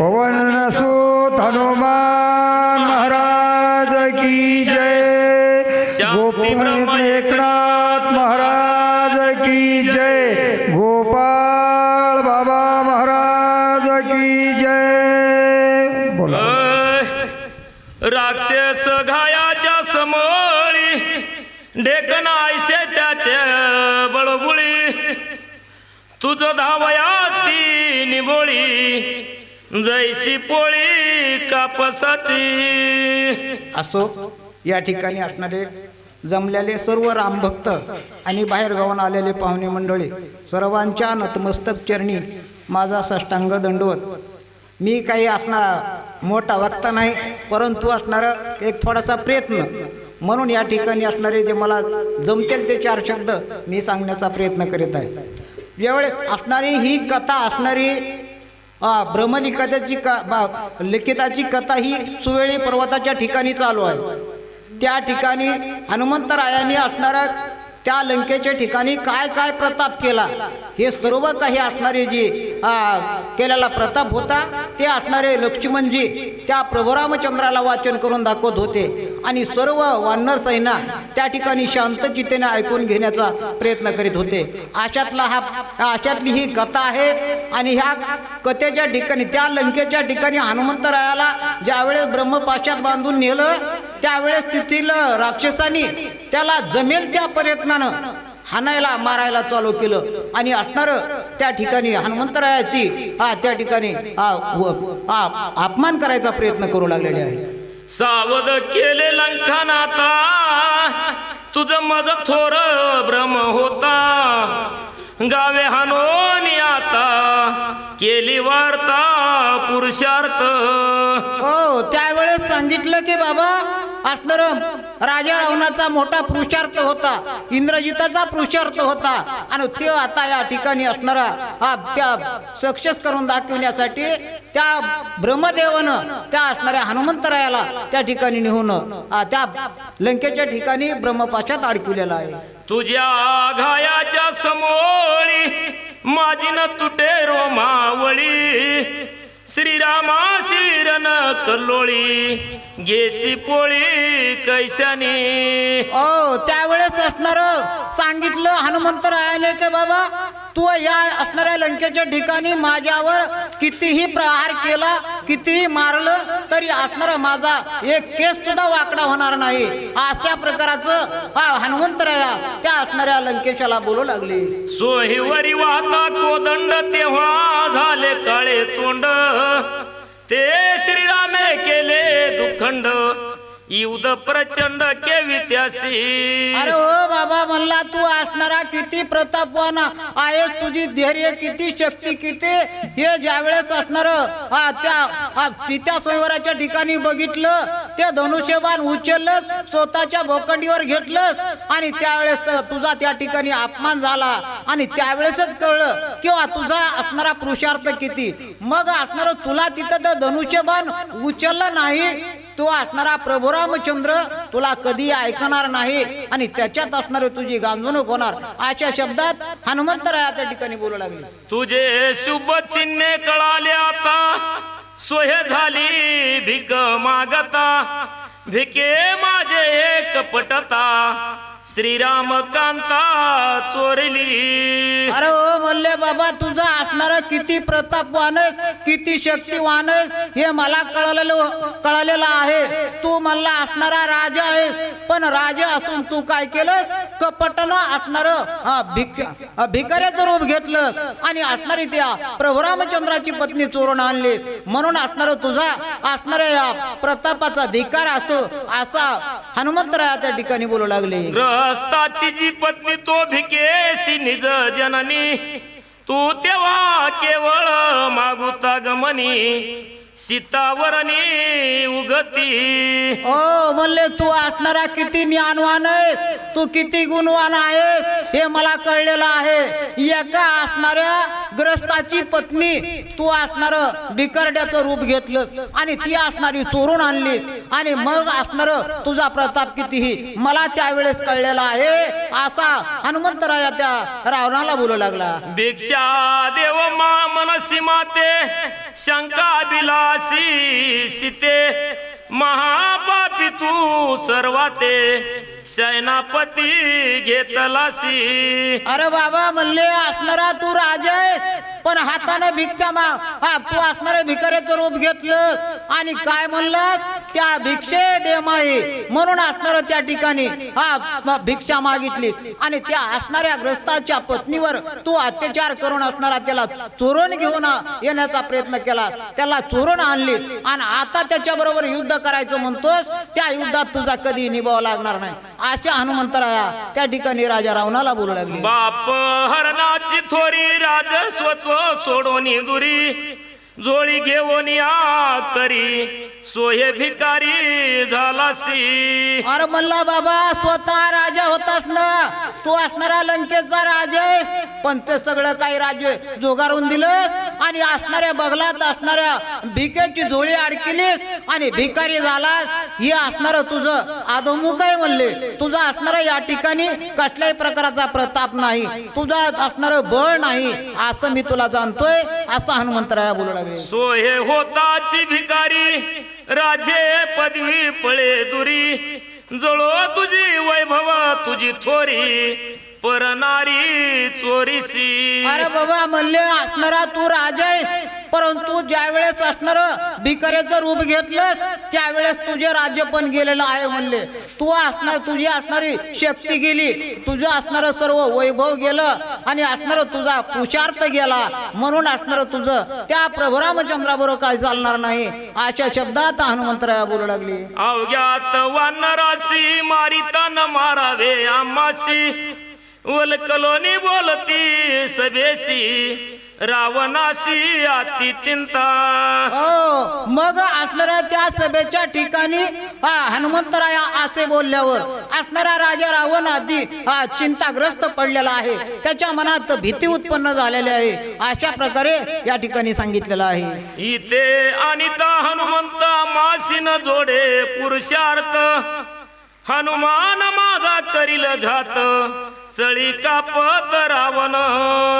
पवन सुत हनुमान महाराज की जय। श्याम गोपी एकनाथ महाराज की जय। गोपाळ बाबा महाराज की जय। बोला। राक्षस घायाच्या समोळी ढेकन आयशे त्याचे बळबुळी तुझ धावया ती निबोळी जैशी पोळी कापसाची. असो या ठिकाणी असणारे जमलेले सर्व रामभक्त आणि बाहेरगावून आलेले पाहुणे मंडळी सर्वांच्या नतमस्तक चरणी माझा साष्टांग दंडवत. मी काही असणार मोठा वक्ता नाही परंतु असणारं एक थोडासा प्रयत्न. म्हणून या ठिकाणी असणारे जे मला जमतील ते चार शब्द मी सांगण्याचा प्रयत्न करीत आहे. यावेळेस असणारी ही कथा असणारी हा ब्रह्मलिखिताची क बा- लिखिताची कथा ही सुवेळी पर्वताच्या ठिकाणी चालू आहे. त्या ठिकाणी हनुमंतरायाने असणारा त्या लंकेच्या ठिकाणी काय काय प्रताप केला? हे सर्व काही असणारे जी केलेला प्रताप होता ते असणारे लक्ष्मणजी त्या प्रभुरामचंद्राला वाचन करून दाखवत होते. आणि सर्व वानर सैना त्या ठिकाणी शांत ऐकून घेण्याचा प्रयत्न करीत होते. अशातला हा अशातली ही कथा आहे. आणि ह्या कथेच्या ठिकाणी त्या लंकेच्या ठिकाणी हनुमंतरायाला ज्यावेळेस ब्रह्मपाशात बांधून नेलं त्यावेळेस तेथील राक्षसांनी त्याला जमेल त्या प्रयत्नानं हाणायला मारायला चालू केलं. आणि असणार त्या ठिकाणी हनुमंतरायाची हा त्या ठिकाणी हा अपमान करायचा प्रयत्न करू लागलेले आहे सावध केले लंखनाता तुझ मज थोर भ्रम होता. गावे हानोनी आता केली वार्ता पुरुषार्थ. हो त्यावेळेस सांगितलं की बाबा असणार राजा रावणाचा मोठा पुरुषार्थ होता इंद्रजिताचा पुरुषार्थ होता. आणि ते आता या ठिकाणी असणारा हा त्या सक्सेस करून दाखवण्यासाठी त्या ब्रह्मदेवानं त्या असणाऱ्या हनुमंतरायाला त्या ठिकाणी नेऊन त्या लंकेच्या ठिकाणी ब्रह्मपाशात अडकवलेला आहे. तुझ्या घायाच्या समोळी माझी न तुटे रोमावळी श्रीरामा शिरन कल्लोळी गेसी पोळी कैशानी ओ त्यावेळेस असणार सांगितलं हनुमंतरायाने की बाबा तू या असणाऱ्या लंकेच्या ठिकाणी माझ्यावर कितीही प्रहार केला कितीही मारलं तरी असणारा माझा एक केस सुद्धा वाकडा होणार नाही. अशा प्रकाराचं हा हनुमंतराया त्या असणाऱ्या लंकेशाला बोलू लागले. सोहीवरी वाहता कोदंड तेव्हा झाले काळे तोंड. ते श्रीरामे केले दुखंड. युध प्रचंड केवित्यासी अरे हो बाबा म्हणला तू असणारा किती प्रतापवान आहे तुझी धैर्य किती शक्ती किती हे ज्यावेळेस असणार त्या हा स्वयंवराच्या ठिकाणी बघितलं ते धनुष्यबाण उचललं स्वतःच्या भोकंडीवर घेतलं आणि त्यावेळेस तुझा त्या ठिकाणी अपमान झाला आणि त्यावेळेसच कळलं किंवा तुझा असणारा पुरुषार्थ किती. मग असणार तुला तिथं तर धनुष्यबाण उचललं नाही तो असणारा प्रभू रामचंद्र तुला कधी ऐकणार नाही. आणि त्याच्यात असणारी तुझी गांजवणूक होणार. अशा शब्दात हनुमंतराया त्या ठिकाणी बोलू लागले. तुझे शुभ चिन्हे कळाले आता. सोय झाली भिक मागता. भिके माझे एक पटता. श्रीराम कांता चोरली. अरे ओ मल्ले बाबा तुझा असणार किती प्रतापवान आहेस, किती शक्तिवान आहेस, हे मला कळलेलं कळलेलं आहे. तू मला असणारा राजा आहेस पण राजा असून तू काय केलंस? कपटनं असणार भिक भिकाऱ्याचं रूप घेतलंस. आणि असणारी त्या प्रभू रामचंद्राची पत्नी चोरून आणलीस. म्हणून असणार तुझा असणाऱ्या या प्रतापाचा धिकार असतो असा हनुमंतराया त्या ठिकाणी बोलू लागले. हस्ताची जी पत्नी तो भिकेशी निज जननी तू तेव्हा केवळ मागुता गमनी सीतावरणी उगती. ओ म्हणले तू असणारा किती ज्ञानवान आहेस तू किती गुणवान आहेस हे मला कळलेलं आहे. एका असणाऱ्या ग्रस्ताची पत्नी तू असणार बिकरड्याचं रूप घेतलंस आणि ती असणारी चोरून आणलीस. आणि मग असणार तुझा प्रताप कितीही मला त्यावेळेस कळलेला आहे. असा हनुमंतराया त्या रावणाला बोलू लागला. भिक्षा देव माम मनसी माते शंका बिलासी सीते महापापी तू सर्वाते सेनापती घेतलासी. अरे बाबा म्हणले असणारा तू राजा आहेस पण हाताने भिक्षा मा हा तू असणारे भिकाऱ्याचं रूप घेतलं आणि काय म्हणलास? त्या भिक्षे आहे म्हणून असणार त्या ठिकाणी हा भिक्षा मागितली. आणि त्या असणाऱ्या ग्रस्ताच्या पत्नीवर तू अत्याचार करून असणारा त्याला चोरून घेऊन येण्याचा प्रयत्न केला त्याला चोरून आणली आणि आता त्याच्या बरोबर युद्ध करायचं म्हणतोस त्या युद्धात तुझा कधी निभाव लागणार नाही. अशा हनुमंतराया त्या ठिकाणी राजा रावणाला बोलू लागले. बाप हरणाची थोरी राजस्वत्व सोडून दुरी जोळी घेऊन या करी. सोये भिकारी झालासी. अरे मल्ला बाबा स्वतः राजा होतास ना. तू असणारा लंकेचा राजा आहेस पण ते सगळं काही राज्य जोगारून दिलंस. आणि असणाऱ्या बगलात असणाऱ्या भिकेची झोळी अडकिलीस आणि भिकारी झालास. हे असणार तुझं आदमुख आहे म्हणले. तुझं असणार या ठिकाणी कसल्याही प्रकारचा प्रताप नाही. तुझा असणार बळ नाही. असं मी तुला जाणतोय. असं हनुमंतराया बोलू लागले. सोये होताची भिकारी. राजे पदवी पळे दुरी. जळो तुझी वैभव तुझी थोरी. परनारी चोरीसी. अरे बाबा म्हणले असणारा तू राजा आहेस. परंतु ज्या वेळेस असणार भिकाऱ्याचं रूप घेतलंस त्यावेळेस तुझे राज्य पण गेलेलं आहे म्हणले. तू असणार तुझी असणारी शक्ती गेली. तुझं असणार सर्व वैभव गेलं आणि असणार तुझा पुरुषार्थ गेला. म्हणून असणार तुझं त्या प्रभू रामचंद्राबरोबर काय चालणार नाही? अशा शब्दात हनुमंतराया बोलू लागली. अवघ्यात वानरासी मारिता न मारावे आम्हासी. वलकलोनी बोलती सभेसी रावणासी अति चिंता. हो मग असणाऱ्या त्या सभेच्या ठिकाणी हा हनुमंतराया असे बोलल्यावर असणारा राजा रावण आधी हा चिंताग्रस्त पडलेला आहे. त्याच्या मनात भीती उत्पन्न झालेली आहे. अशा प्रकारे या ठिकाणी सांगितलेलं आहे. इथे अनिता हनुमंत मासीन जोडे पुरुषार्थ हनुमान माझा करील घात. चळी कापत रावण.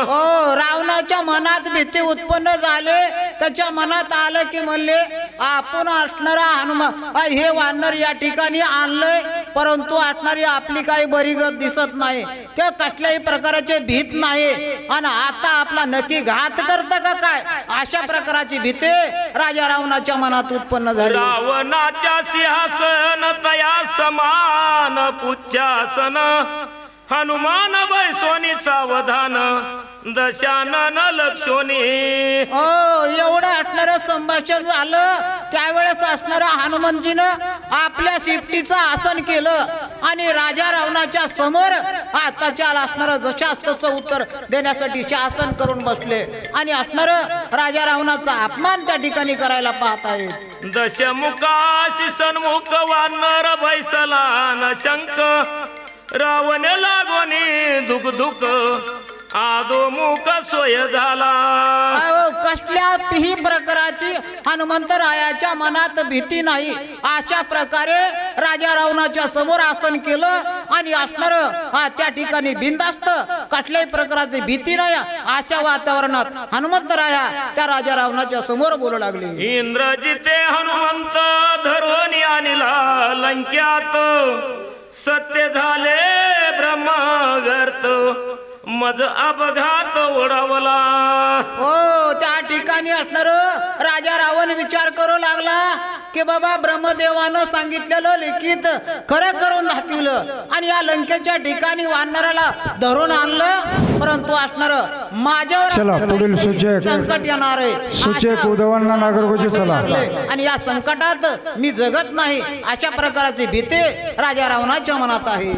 हो रावणाच्या मनात भीती उत्पन्न झाले. त्याच्या मनात आलं की म्हणले आपण असणारा हनुमान हा, वानर या ठिकाणी आणलंय परंतु असणारी आपली काही बरीगत दिसत नाही. ते कसल्याही प्रकाराचे भीत नाही. आणि आता आपला नक्की घात करत का काय? अशा प्रकाराची भीती राजा रावणाच्या मनात उत्पन्न झाली. रावणाच्या सिंहासन तया समान पुच्छासन हनुमान बैसोनी सावधान दशानन लक्षोनी हो एवढं असणारं संभाषण झालं त्यावेळेस असणाऱ्या हनुमानजीनं आपल्या शिफ्टीचं आसन केलं आणि राजा रावणाच्या समोर आताच्या असणारं जशास तसं उत्तर देण्यासाठी शासन करून बसले. आणि असणारं राजा रावणाचा अपमान त्या ठिकाणी करायला पाहत आहेत. दशमुखाशी सन्मुख वानर बैसला न शंक रावण लागोनी दुख दुख आदो मुख सोय झाला. अहो, कसल्याही प्रकाराची हनुमंतरायाच्या मनात भीती नाही. अशा प्रकारे राजा रावणाच्या समोर आसन केलं आणि असणार हा त्या ठिकाणी बिंदास्त कसल्याही प्रकारची भीती नाही. अशा वातावरणात हनुमंतराया त्या राजा रावणाच्या समोर बोलू लागले. इंद्रजिते हनुमंत धरून आणला लंक्यात. सत्य झाले ब्रह्मा व्यर्थ मज अपघात ओढवला. हो त्या ठिकाणी असणार राजा रावण विचार करू लागला की बाबा ब्रह्मदेवानं सांगितलेलं लिखित खरं करून दाखविलं. आणि या लंकेच्या ठिकाणी वानराला धरून आणलं. परंतु असणार माझ्यावर चला पुढील सूचक. संकट येणार आहे. सूचक उद्धवांना नागरगोजी चला. आणि या संकटात मी जगत नाही. अशा प्रकारची भीती राजा रावणाच्या मनात आहे.